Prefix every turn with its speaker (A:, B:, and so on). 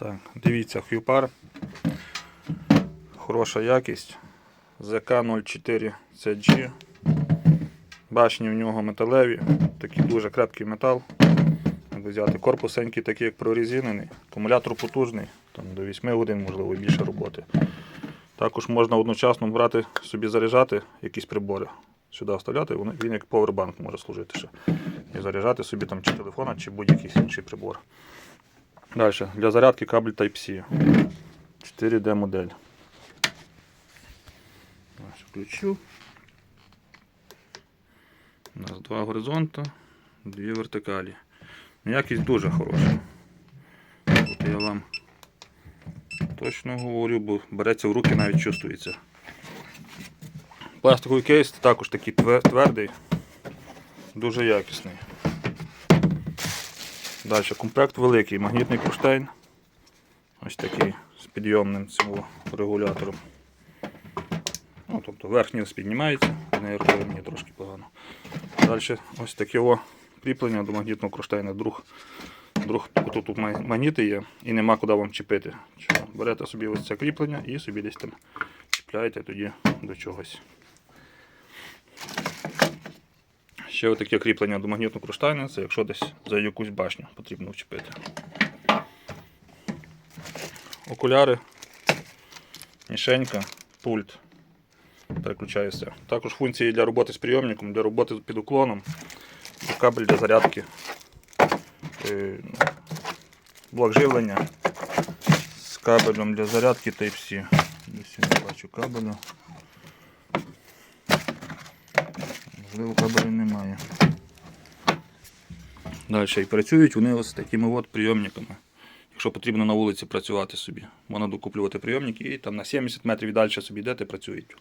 A: Так, дивіться, хюпар. Хороша якість. ЗК-04 CG. Башні в нього металеві, такий дуже крепкий метал. Взяти корпусенький, такий як прорезинений. Акумулятор потужний, там до 8 годин, можливо, більше роботи. Також можна одночасно брати собі заряджати якісь прибори. Сюди вставляти, він як повербанк може служити ще. І заряджати собі там чи телефон, чи будь-який інший прибор. Далі. Для зарядки кабель Type-C. 4D модель. Ось включу. У нас два горизонта, дві вертикалі. Якість дуже хороша. От я вам точно говорю, бо береться в руки, навіть чувствується. Пластиковий кейс також такий твердий, дуже якісний. Далі комплект великий, магнітний кронштейн. Ось такий з підйомним цим регулятором. Ну, тобто верхній піднімається, не рукою мені трошки погано. Далі ось таке о кріплення до магнітного кронштейна. Друг, друг тут магніти є і нема куди вам чіпити. Берете собі ось це кріплення і собі десь там чіпляєте тоді до чогось. Ще отаке кріплення до магнітного кронштейна, це якщо десь за якусь башню потрібно вчепити. Окуляри, мішенька, пульт. Переключається. Також функції для роботи з прийомником, для роботи під уклоном, кабель для зарядки, е, блок живлення з кабелем для зарядки Type-C. Десь я не бачу кабелю. Можливо, кабелю немає. Далі і працюють вони ось такими от прийомниками. Якщо потрібно на вулиці працювати собі, можна докуплювати прийомники і там на 70 метрів далі собі йдете, працюють.